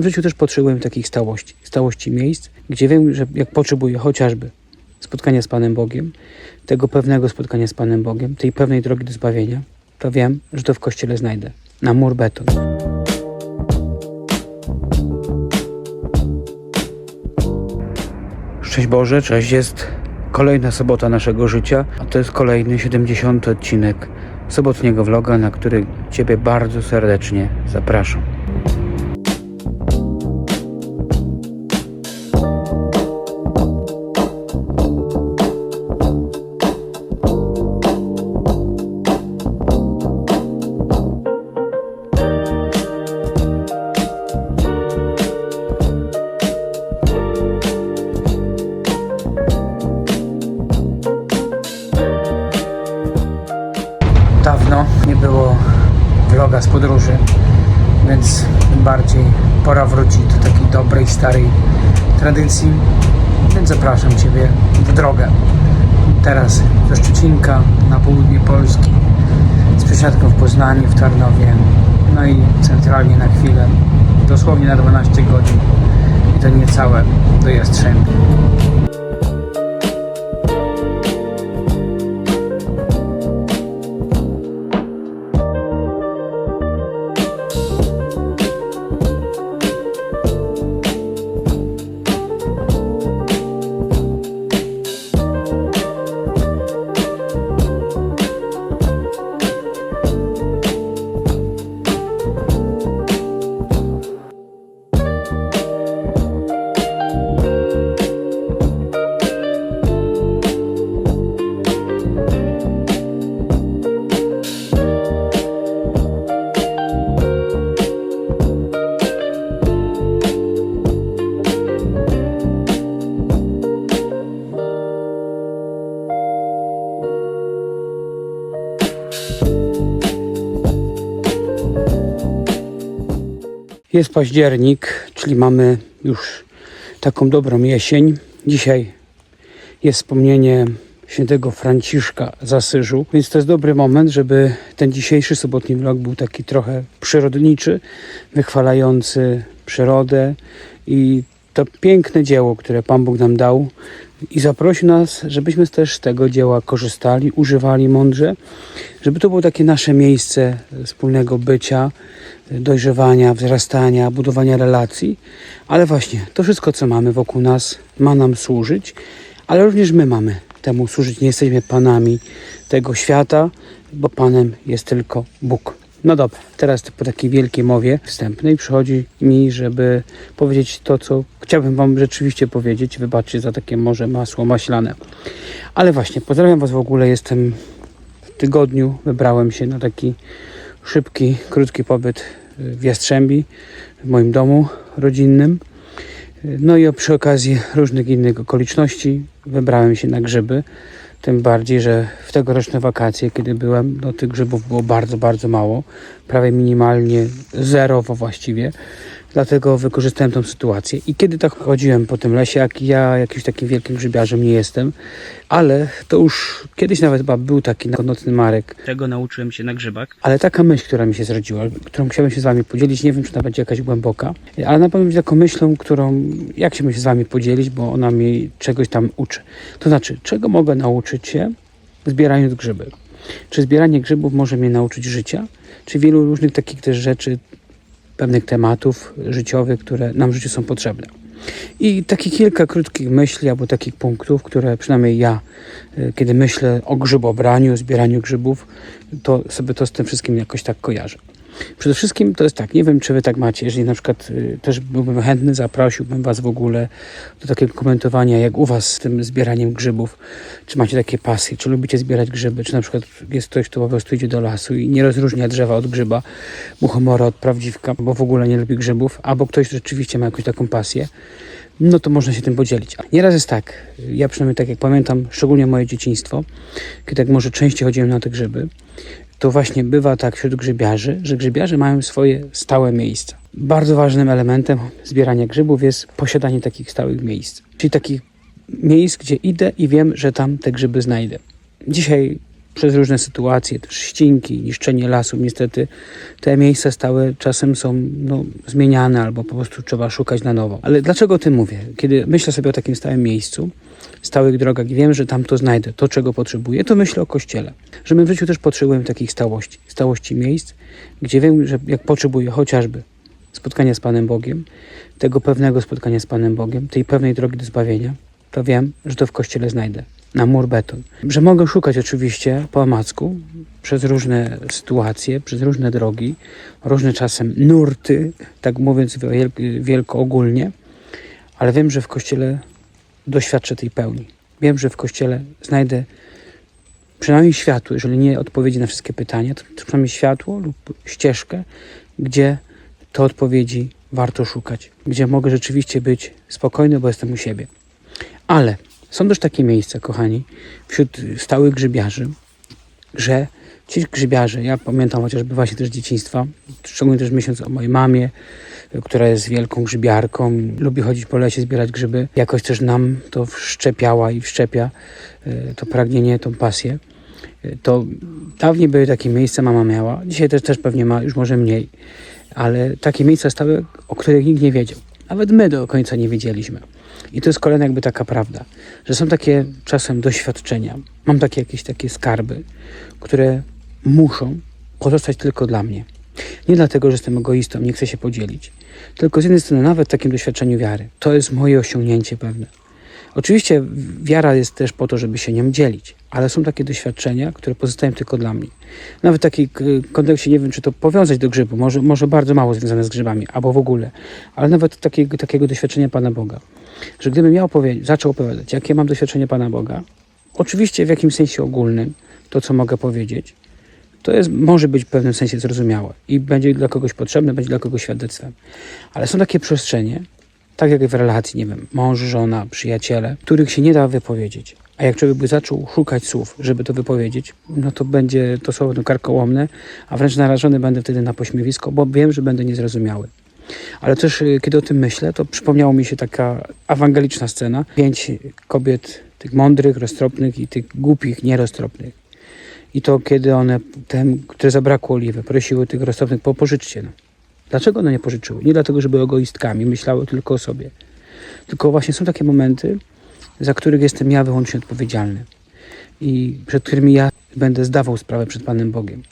W życiu też potrzebujemy takich stałości, stałości miejsc, gdzie wiem, że jak potrzebuję chociażby spotkania z Panem Bogiem, tego pewnego spotkania z Panem Bogiem, tej pewnej drogi do zbawienia, to wiem, że to w Kościele znajdę. Na mur beton. Szczęść Boże, cześć, jest kolejna sobota naszego życia, a to jest kolejny 70 odcinek sobotniego vloga, na który Ciebie bardzo serdecznie zapraszam. Teraz do Szczecinka, na południe Polski, z przesiadką w Poznaniu, w Tarnowie, no i centralnie na chwilę, dosłownie na 12 godzin i to niecałe do Jastrzębi. Jest październik, czyli mamy już taką dobrą jesień. Dzisiaj jest wspomnienie świętego Franciszka z Asyżu, więc to jest dobry moment, żeby ten dzisiejszy sobotni vlog był taki trochę przyrodniczy, wychwalający przyrodę i to piękne dzieło, które Pan Bóg nam dał i zaprosił nas, żebyśmy też tego dzieła korzystali, używali mądrze, żeby to było takie nasze miejsce wspólnego bycia, dojrzewania, wzrastania, budowania relacji, ale właśnie to wszystko, co mamy wokół nas, ma nam służyć, ale również my mamy temu służyć. Nie jesteśmy panami tego świata, bo panem jest tylko Bóg. No dobra, teraz po takiej wielkiej mowie wstępnej przychodzi mi, żeby powiedzieć to, co chciałbym Wam rzeczywiście powiedzieć. Wybaczcie za takie może masło maślane. Ale właśnie, pozdrawiam Was w ogóle. Jestem w tygodniu, wybrałem się na taki szybki, krótki pobyt w Jastrzębi, w moim domu rodzinnym. No i przy okazji różnych innych okoliczności wybrałem się na grzyby. Tym bardziej, że w tegoroczne wakacje, kiedy byłem, no tych grzybów było bardzo, bardzo mało. Prawie minimalnie zerowo właściwie. Dlatego wykorzystałem tą sytuację. I kiedy tak chodziłem po tym lesie, jak ja jakimś takim wielkim grzybiarzem nie jestem, ale to już kiedyś nawet chyba był taki nocny Marek. Czego nauczyłem się na grzybach. Ale taka myśl, która mi się zrodziła, którą chciałbym się z Wami podzielić, nie wiem, czy ona będzie jakaś głęboka, ale na pewno będzie taką myślą, którą ja chciałbym się z Wami podzielić, bo ona mnie czegoś tam uczy. To znaczy, czego mogę nauczyć się zbierając grzyby? Czy zbieranie grzybów może mnie nauczyć życia? Czy wielu różnych takich też rzeczy, pewnych tematów życiowych, które nam w życiu są potrzebne. I takie kilka krótkich myśli albo takich punktów, które przynajmniej ja, y, kiedy myślę o grzybobraniu, zbieraniu grzybów, to sobie to z tym wszystkim jakoś tak kojarzę. Przede wszystkim to jest tak, nie wiem czy wy tak macie, jeżeli na przykład y, też byłbym chętny, zaprosiłbym was w ogóle do takiego komentowania, jak u was z tym zbieraniem grzybów, czy macie takie pasje, czy lubicie zbierać grzyby, czy na przykład jest ktoś, kto po prostu idzie do lasu i nie rozróżnia drzewa od grzyba, muchomora od prawdziwka, bo w ogóle nie lubi grzybów, albo ktoś rzeczywiście ma jakąś taką pasję, no to można się tym podzielić. Nieraz jest tak, ja przynajmniej tak jak pamiętam, szczególnie moje dzieciństwo, kiedy tak może częściej chodziłem na te grzyby, to właśnie bywa tak wśród grzybiarzy, że grzybiarze mają swoje stałe miejsca. Bardzo ważnym elementem zbierania grzybów jest posiadanie takich stałych miejsc, czyli takich miejsc, gdzie idę i wiem, że tam te grzyby znajdę. Dzisiaj przez różne sytuacje, też ścinki, niszczenie lasów, niestety te miejsca stałe czasem są no, zmieniane albo po prostu trzeba szukać na nowo. Ale dlaczego o tym mówię? Kiedy myślę sobie o takim stałym miejscu, stałych drogach i wiem, że tam to znajdę, to czego potrzebuję, to myślę o Kościele. Że my w życiu też potrzebujemy takich stałości, stałości miejsc, gdzie wiem, że jak potrzebuję chociażby spotkania z Panem Bogiem, tego pewnego spotkania z Panem Bogiem, tej pewnej drogi do zbawienia, to wiem, że to w Kościele znajdę. Na mur beton. Że mogę szukać oczywiście po omacku przez różne sytuacje, przez różne drogi, różne czasem nurty, tak mówiąc wielko, ogólnie, ale wiem, że w Kościele doświadczę tej pełni. Wiem, że w Kościele znajdę przynajmniej światło, jeżeli nie odpowiedzi na wszystkie pytania, to to przynajmniej światło lub ścieżkę, gdzie te odpowiedzi warto szukać, gdzie mogę rzeczywiście być spokojny, bo jestem u siebie. Ale są też takie miejsca, kochani, wśród stałych grzybiarzy, że ci grzybiarze, ja pamiętam chociażby właśnie też dzieciństwa, szczególnie też myśląc o mojej mamie, która jest wielką grzybiarką, lubi chodzić po lesie, zbierać grzyby. Jakoś też nam to wszczepiała i wszczepia e, to pragnienie, tą pasję. E, To dawniej były takie miejsca, mama miała. Dzisiaj też, też pewnie ma, już może mniej. Ale takie miejsca stałe, o których nikt nie wiedział. Nawet my do końca nie wiedzieliśmy. I to jest kolejna jakby taka prawda, że są takie czasem doświadczenia. Mam takie jakieś takie skarby, które muszą pozostać tylko dla mnie. Nie dlatego, że jestem egoistą, nie chcę się podzielić. Tylko z jednej strony, nawet w takim doświadczeniu wiary, to jest moje osiągnięcie pewne. Oczywiście wiara jest też po to, żeby się nią dzielić, ale są takie doświadczenia, które pozostają tylko dla mnie. Nawet w takiej k- kontekście, nie wiem, czy to powiązać do grzybu, może, może bardzo mało związane z grzybami, albo w ogóle, ale nawet takiego, takiego doświadczenia Pana Boga, że gdybym ja opowie- zaczął opowiadać, jakie mam doświadczenie Pana Boga, oczywiście w jakimś sensie ogólnym, to co mogę powiedzieć, to jest, może być w pewnym sensie zrozumiałe i będzie dla kogoś potrzebne, będzie dla kogoś świadectwem. Ale są takie przestrzenie, tak jak w relacji, nie wiem, mąż, żona, przyjaciele, których się nie da wypowiedzieć. A jak człowiek by zaczął szukać słów, żeby to wypowiedzieć, no to będzie to słowo karkołomne, a wręcz narażony będę wtedy na pośmiewisko, bo wiem, że będę niezrozumiały. Ale też, y, kiedy o tym myślę, to przypomniało mi się taka ewangeliczna scena. Pięć kobiet, tych mądrych, roztropnych i tych głupich, nieroztropnych. I to kiedy one, tem, które zabrakło oliwy, prosiły tych roztropnych, po pożyczcie. No. Dlaczego one nie pożyczyły? Nie dlatego, że były egoistkami, myślały tylko o sobie. Tylko właśnie są takie momenty, za których jestem ja wyłącznie odpowiedzialny. I przed którymi ja będę zdawał sprawę przed Panem Bogiem.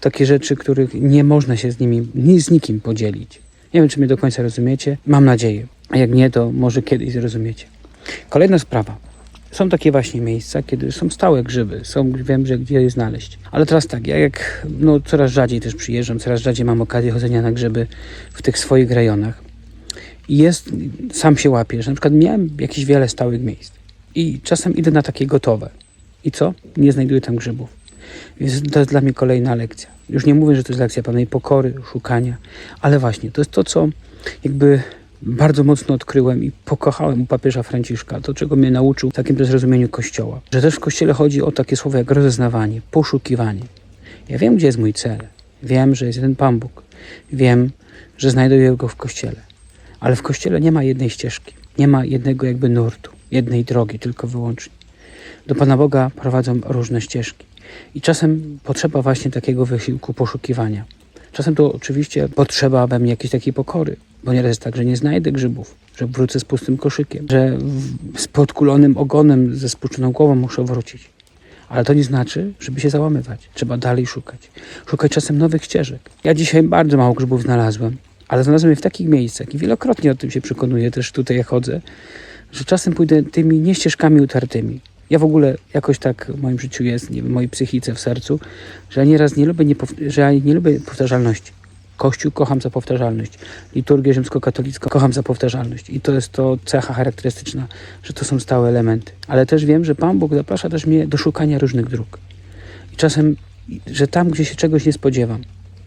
Takie rzeczy, których nie można się z nimi, ni z nikim podzielić. Nie wiem, czy mnie do końca rozumiecie. Mam nadzieję. A jak nie, to może kiedyś zrozumiecie. Kolejna sprawa. Są takie właśnie miejsca, kiedy są stałe grzyby, są, wiem, że gdzie je znaleźć. Ale teraz tak, ja jak no, coraz rzadziej też przyjeżdżam, coraz rzadziej mam okazję chodzenia na grzyby w tych swoich rejonach. Jest, sam się łapię, że na przykład miałem jakieś wiele stałych miejsc. I czasem idę na takie gotowe. I co? Nie znajduję tam grzybów. Więc to jest dla mnie kolejna lekcja. Już nie mówię, że to jest lekcja pewnej pokory, szukania, ale właśnie to jest to, co jakby bardzo mocno odkryłem i pokochałem u papieża Franciszka, to czego mnie nauczył w takim też rozumieniu Kościoła. Że też w Kościele chodzi o takie słowa jak rozeznawanie, poszukiwanie. Ja wiem, gdzie jest mój cel. Wiem, że jest jeden Pan Bóg. Wiem, że znajduję go w Kościele. Ale w Kościele nie ma jednej ścieżki. Nie ma jednego jakby nurtu, jednej drogi, tylko wyłącznie. Do Pana Boga prowadzą różne ścieżki. I czasem potrzeba właśnie takiego wysiłku poszukiwania. Czasem to oczywiście potrzeba we mnie jakiejś takiej pokory, bo nieraz jest tak, że nie znajdę grzybów, że wrócę z pustym koszykiem, że z podkulonym ogonem, ze spuszczoną głową muszę wrócić. Ale to nie znaczy, żeby się załamywać. Trzeba dalej szukać. Szukać czasem nowych ścieżek. Ja dzisiaj bardzo mało grzybów znalazłem, ale znalazłem je w takich miejscach i wielokrotnie o tym się przekonuję, też tutaj chodzę, że czasem pójdę tymi nie ścieżkami utartymi. Ja w ogóle jakoś tak w moim życiu jest, nie wiem, w mojej psychice, w sercu, że ja nieraz nie lubię, że ja nie lubię powtarzalności. Kościół kocham za powtarzalność. Liturgię rzymskokatolicką kocham za powtarzalność. I to jest to cecha charakterystyczna, że to są stałe elementy. Ale też wiem, że Pan Bóg zaprasza też mnie do szukania różnych dróg. I czasem, że tam, gdzie się czegoś nie spodziewam,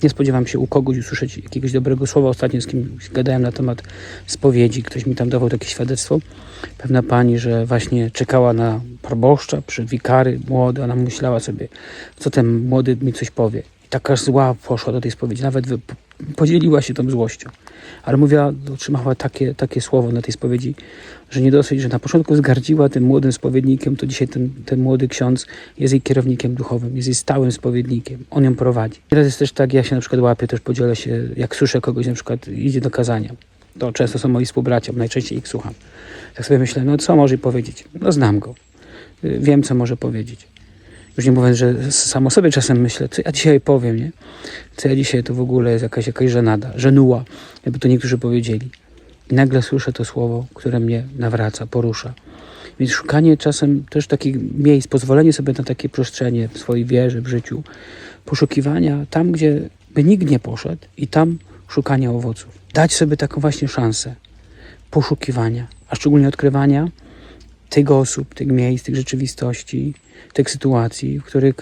nie spodziewam się u kogoś usłyszeć jakiegoś dobrego słowa. Ostatnio z kimś gadałem na temat spowiedzi, ktoś mi tam dawał takie świadectwo. Pewna pani, że właśnie czekała na proboszcza przy wikary, młody, ona myślała sobie, co ten młody mi coś powie. Taka zła poszła do tej spowiedzi, nawet podzieliła się tą złością. Ale mówiła, otrzymała takie, takie słowo na tej spowiedzi, że nie dosyć, że na początku zgardziła tym młodym spowiednikiem, to dzisiaj ten, ten młody ksiądz jest jej kierownikiem duchowym, jest jej stałym spowiednikiem. On ją prowadzi. Teraz jest też tak, ja się na przykład łapię, też podzielę się, jak słyszę kogoś na przykład idzie do kazania. To często są moi współbracia, najczęściej ich słucham. Tak sobie myślę, no co może powiedzieć? No znam go. Y, Wiem, co może powiedzieć. Już nie mówiąc, że samo sobie czasem myślę, co ja dzisiaj powiem, nie? Co ja dzisiaj to w ogóle jest jakaś, jakaś żenada, żenuła, jakby to niektórzy powiedzieli. I nagle słyszę to słowo, które mnie nawraca, porusza. Więc szukanie czasem też takich miejsc, pozwolenie sobie na takie przestrzenie w swojej wierze, w życiu, poszukiwania tam, gdzie by nikt nie poszedł i tam szukania owoców. Dać sobie taką właśnie szansę poszukiwania, a szczególnie odkrywania tych osób, tych miejsc, tych rzeczywistości, tych sytuacji, w których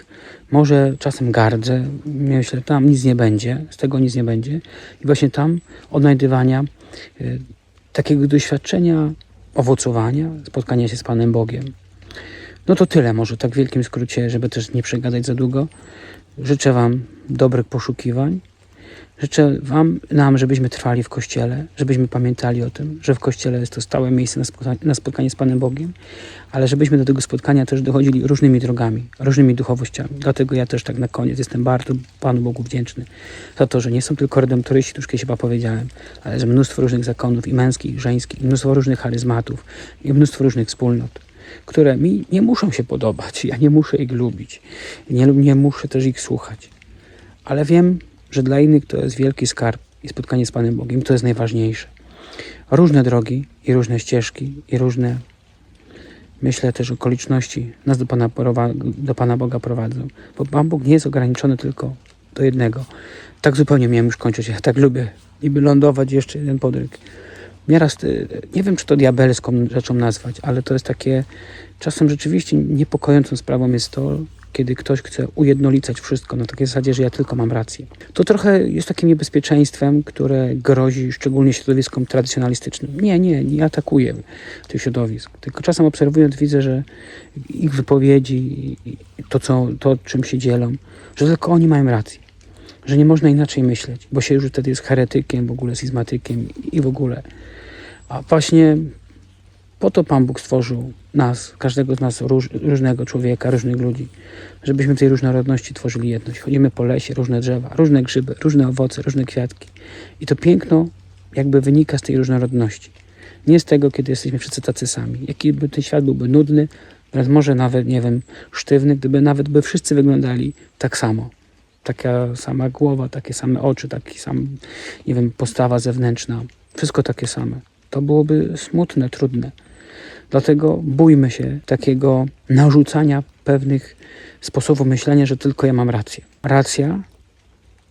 może czasem gardzę, myślę, tam nic nie będzie, z tego nic nie będzie. I właśnie tam odnajdywania y, takiego doświadczenia owocowania, spotkania się z Panem Bogiem. No to tyle może, tak w wielkim skrócie, żeby też nie przegadać za długo. Życzę Wam dobrych poszukiwań. Życzę Wam, nam, żebyśmy trwali w Kościele, żebyśmy pamiętali o tym, że w Kościele jest to stałe miejsce na spotkanie, na spotkanie z Panem Bogiem, ale żebyśmy do tego spotkania też dochodzili różnymi drogami, różnymi duchowościami. Dlatego ja też tak na koniec jestem bardzo Panu Bogu wdzięczny za to, że nie są tylko redemptoryści, tu już kiedyś chyba powiedziałem, ale że mnóstwo różnych zakonów i męskich, i żeńskich, i mnóstwo różnych charyzmatów, i mnóstwo różnych wspólnot które mi nie muszą się podobać, ja nie muszę ich lubić, nie, nie muszę też ich słuchać, ale wiem, że dla innych to jest wielki skarb i spotkanie z Panem Bogiem to jest najważniejsze. Różne drogi i różne ścieżki i różne, myślę też okoliczności nas do Pana, do Pana Boga prowadzą, bo Pan Bóg nie jest ograniczony tylko do jednego. Tak zupełnie miałem już kończyć, ja tak lubię niby lądować jeszcze jeden podryk. Nieraz, y, nie wiem czy to diabelską rzeczą nazwać, ale to jest takie, czasem rzeczywiście niepokojącą sprawą jest to, kiedy ktoś chce ujednolicać wszystko na takiej zasadzie, że ja tylko mam rację. To trochę jest takim niebezpieczeństwem, które grozi szczególnie środowiskom tradycjonalistycznym. Nie, nie, nie atakuję tych środowisk, tylko czasem obserwując widzę, że ich wypowiedzi, to, co, to czym się dzielą, że tylko oni mają rację. Że nie można inaczej myśleć, bo się już wtedy jest heretykiem, w ogóle schizmatykiem i w ogóle. A właśnie po to Pan Bóg stworzył nas, każdego z nas, róż, różnego człowieka, różnych ludzi, żebyśmy w tej różnorodności tworzyli jedność. Chodzimy po lesie, różne drzewa, różne grzyby, różne owoce, różne kwiatki. I to piękno jakby wynika z tej różnorodności. Nie z tego, kiedy jesteśmy wszyscy tacy sami. Jaki by ten świat byłby nudny, wręcz może nawet, nie wiem, sztywny, gdyby nawet by wszyscy wyglądali tak samo. Taka sama głowa, takie same oczy, taki sam, nie wiem, postawa zewnętrzna. Wszystko takie same. To byłoby smutne, trudne. Dlatego bójmy się takiego narzucania pewnych sposobów myślenia, że tylko ja mam rację. Racja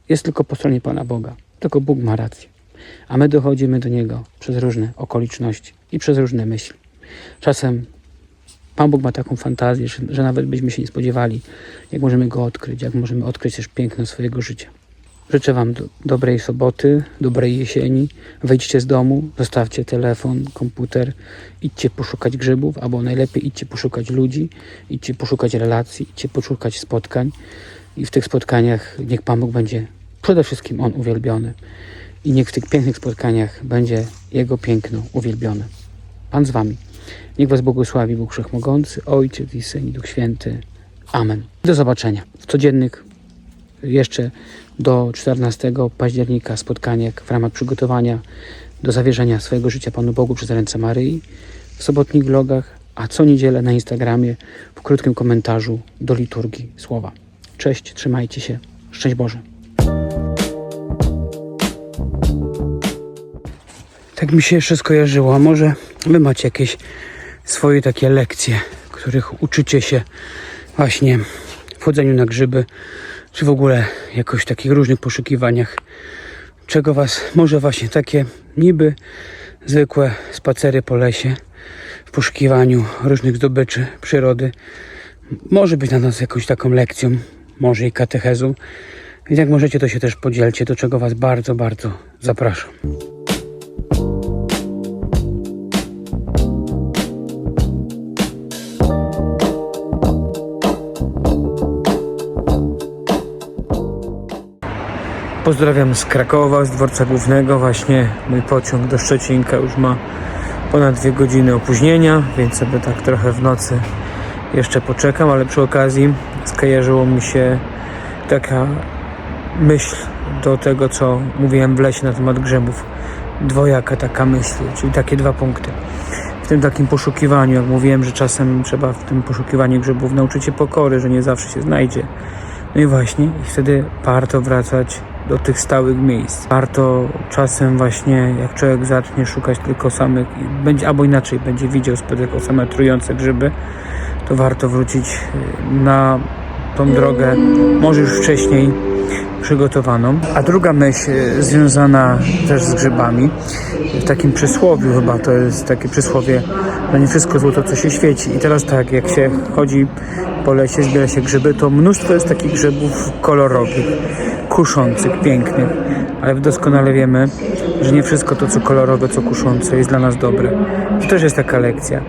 jest tylko po stronie Pana Boga. Tylko Bóg ma rację. A my dochodzimy do Niego przez różne okoliczności i przez różne myśli. Czasem Pan Bóg ma taką fantazję, że, że nawet byśmy się nie spodziewali, jak możemy Go odkryć, jak możemy odkryć też piękno swojego życia. Życzę Wam do, dobrej soboty, dobrej jesieni. Wyjdźcie z domu, zostawcie telefon, komputer, idźcie poszukać grzybów, albo najlepiej idźcie poszukać ludzi, idźcie poszukać relacji, idźcie poszukać spotkań. I w tych spotkaniach niech Pan Bóg będzie przede wszystkim On uwielbiony. I niech w tych pięknych spotkaniach będzie Jego piękno uwielbione. Pan z Wami. Niech Was błogosławi Bóg Wszechmogący, Ojciec i Syn i Duch Święty. Amen. Do zobaczenia w codziennych jeszcze do 14 października spotkaniach w ramach przygotowania do zawierzenia swojego życia Panu Bogu przez ręce Maryi, w sobotnich vlogach, a co niedzielę na Instagramie w krótkim komentarzu do liturgii słowa. Cześć, trzymajcie się. Szczęść Boże. Tak mi się jeszcze skojarzyło, a może wy macie jakieś swoje takie lekcje, których uczycie się właśnie w chodzeniu na grzyby, czy w ogóle jakoś takich różnych poszukiwaniach, czego was może właśnie takie niby zwykłe spacery po lesie w poszukiwaniu różnych zdobyczy przyrody może być dla nas jakąś taką lekcją, może i katechezą. Więc jak możecie, to się też podzielcie, do czego was bardzo, bardzo zapraszam. Pozdrawiam z Krakowa, z dworca głównego. Właśnie mój pociąg do Szczecinka już ma ponad dwie godziny opóźnienia, więc sobie tak trochę w nocy jeszcze poczekam, ale przy okazji skojarzyło mi się taka myśl do tego, co mówiłem w lesie na temat grzybów. Dwojaka taka myśl, czyli takie dwa punkty. W tym takim poszukiwaniu, jak mówiłem, że czasem trzeba w tym poszukiwaniu grzybów nauczyć się pokory, że nie zawsze się znajdzie. No i właśnie, i wtedy warto wracać do tych stałych miejsc. Warto czasem właśnie, jak człowiek zacznie szukać tylko samych, będzie, albo inaczej, będzie widział, spotykał same trujące grzyby, to warto wrócić y, na tą drogę, może już wcześniej przygotowaną. A druga myśl y, związana też z grzybami, w takim przysłowiu chyba, to jest takie przysłowie, że nie wszystko złoto, co się świeci. I teraz tak, jak się chodzi po lesie, zbiera się grzyby, to mnóstwo jest takich grzybów kolorowych, kuszących, pięknych, ale doskonale wiemy, że nie wszystko to, co kolorowe, co kuszące jest dla nas dobre. To też jest taka lekcja,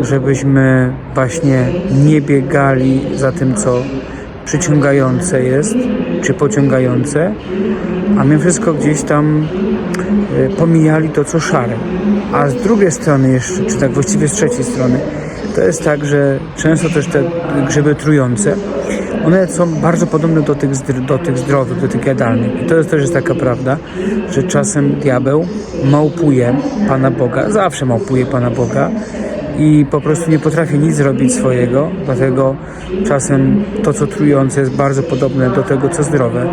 żebyśmy właśnie nie biegali za tym, co przyciągające jest, czy pociągające, a my wszystko gdzieś tam y, pomijali to, co szare. A z drugiej strony jeszcze, czy tak właściwie z trzeciej strony, to jest tak, że często też te grzyby trujące, one są bardzo podobne do tych, do tych zdrowych, do tych jadalnych. I to jest też jest taka prawda, że czasem diabeł małpuje Pana Boga, zawsze małpuje Pana Boga i po prostu nie potrafi nic zrobić swojego, dlatego czasem to, co trujące jest bardzo podobne do tego, co zdrowe,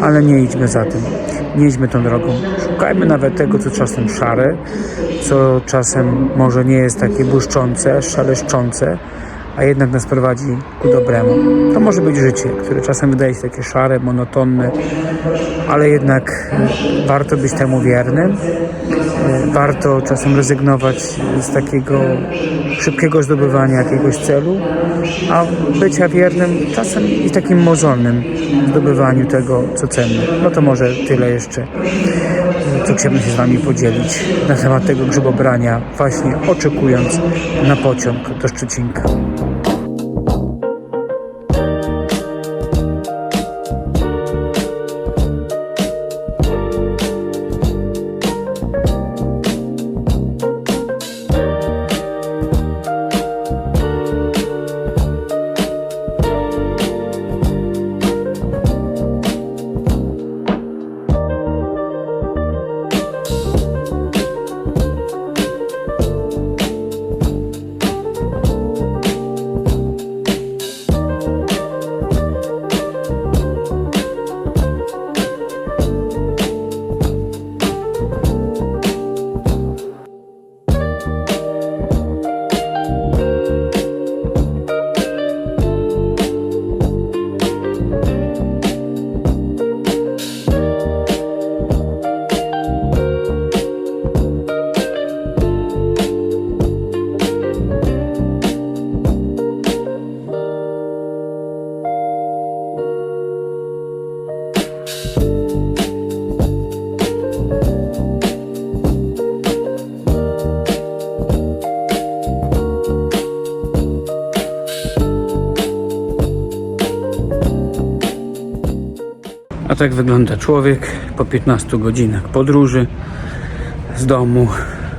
ale nie idźmy za tym, nie idźmy tą drogą. Szukajmy nawet tego, co czasem szare, co czasem może nie jest takie błyszczące, szaleszczące, a jednak nas prowadzi ku dobremu. To może być życie, które czasem wydaje się takie szare, monotonne, ale jednak e, warto być temu wiernym. E, Warto czasem rezygnować z takiego szybkiego zdobywania jakiegoś celu, a bycia wiernym czasem i takim mozolnym zdobywaniu tego, co cenne. No to może tyle jeszcze, e, co chciałbym się z Wami podzielić na temat tego grzybobrania, właśnie oczekując na pociąg do Szczecinka. Tak wygląda człowiek po 15 godzinach podróży z domu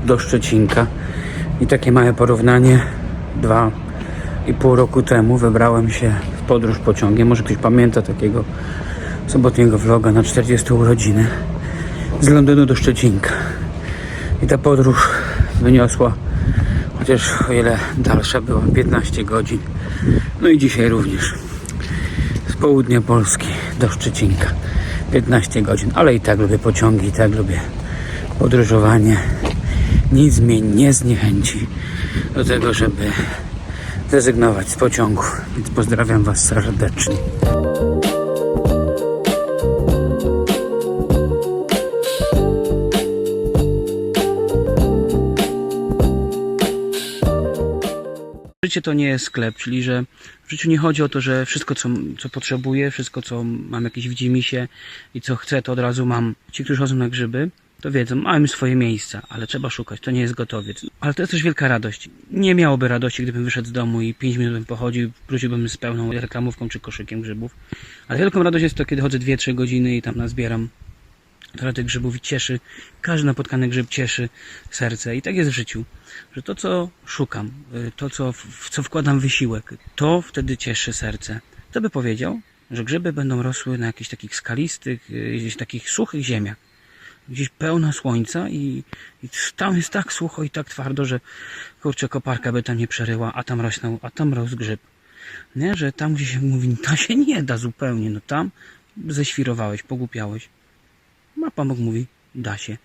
do Szczecinka. I takie małe porównanie. Dwa i pół roku temu wybrałem się w podróż pociągiem. Może ktoś pamięta takiego sobotniego vloga na 40 urodziny z Londynu do Szczecinka. I ta podróż wyniosła, chociaż o ile dalsza była, 15 godzin. No i dzisiaj również południa Polski do Szczecinka. 15 godzin, ale i tak lubię pociągi, i tak lubię podróżowanie. Nic mnie nie zniechęci do tego, żeby zrezygnować z pociągów. Więc pozdrawiam Was serdecznie. Życie to nie jest sklep, czyli że w życiu nie chodzi o to, że wszystko, co, co potrzebuję, wszystko, co mam jakieś widzimisię i co chcę, to od razu mam. Ci, którzy chodzą na grzyby, to wiedzą, mają swoje miejsca, ale trzeba szukać, to nie jest gotowiec. Ale to jest też wielka radość. Nie miałoby radości, gdybym wyszedł z domu i 5 minut bym pochodził, wróciłbym z pełną reklamówką czy koszykiem grzybów. Ale wielką radość jest to, kiedy chodzę 2-3 godziny i tam nazbieram tych grzybów cieszy, każdy napotkany grzyb cieszy serce. I tak jest w życiu, że to, co szukam, y, to, co, w co wkładam wysiłek, to wtedy cieszy serce. Kto by powiedział, że grzyby będą rosły na jakichś takich skalistych, y, gdzieś takich suchych ziemiach, gdzieś pełno słońca i, i tam jest tak sucho i tak twardo, że kurczę, koparka by tam nie przeryła, a tam rosnął, a tam rósł grzyb. Nie, że tam gdzie się mówi, to się nie da zupełnie, no tam ześwirowałeś, pogłupiałeś. A Pan Bóg mówi, da się.